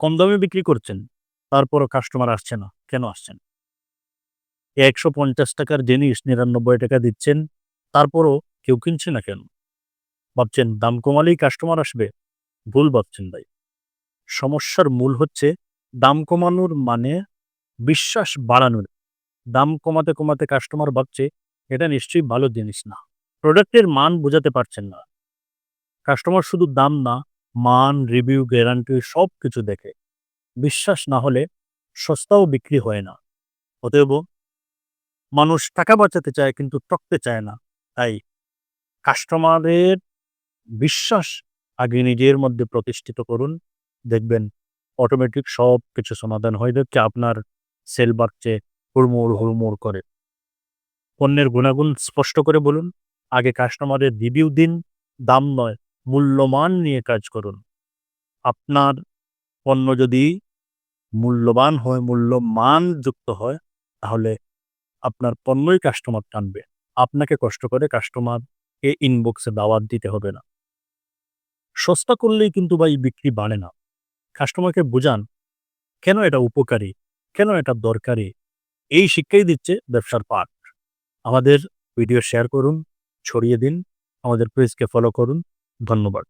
কম দামে বিক্রি করছেন, তারপরও কাস্টমার আসছে না, কেন আসছেন? একশো পঞ্চাশ টাকার জিনিস নিরানব্বই টাকা দিচ্ছেন, তারপরও কেউ কিনছে না কেন? ভাবছেন দাম কমালেই কাস্টমার আসবে? ভুল ভাবছেন ভাই। সমস্যার মূল হচ্ছে দাম কমানোর মানে বিশ্বাস বাড়ানোর। দাম কমাতে কমাতে কাস্টমার ভাবছে, এটা নিশ্চয়ই ভালো জিনিস না। প্রোডাক্টের মান বোঝাতে পারছেন না। কাস্টমার শুধু দাম না মান রিভিউ গ্যারান্টি সব কিছু দেখে। বিশ্বাস না হলে সস্তাও বিক্রি হয় না। অতএব মানুষ টাকা বাঁচাতে চায় কিন্তু ঠকতে চায় না। তাই কাস্টমারের বিশ্বাস আগে নিজের মধ্যে প্রতিষ্ঠিত করুন। দেখবেন অটোমেটিক সব কিছু সমাধান হয়ে যাচ্ছে আপনার সেল বাড়ছে, হুড়মুড় হুড়মুড় করে। পণ্যের গুণাগুণ স্পষ্ট করে বলুন। আগে কাস্টমারের রিভিউ দিন, দাম নয়। মূল্যমান নিয়ে কাজ করুন। আপনার পণ্য যদি মূল্যবান হয়, মূল্যমান যুক্ত হয়, তাহলে আপনার পণ্যই কাস্টমার টানবে। আপনাকে কষ্ট করে কাস্টমারকে ইনবক্সে দাওয়াত দিতে হবে না। সস্তা করলেই কিন্তু ভাই বিক্রি বাড়ে না। কাস্টমারকে বোঝান, কেন এটা উপকারী? কেন এটা দরকারি? এই শিক্ষাই দিচ্ছে ব্যবসার পাঠ। আমাদের ভিডিও শেয়ার করুন, ছড়িয়ে দিন, আমাদের পেজকে ফলো করুন। ধন্যবাদ।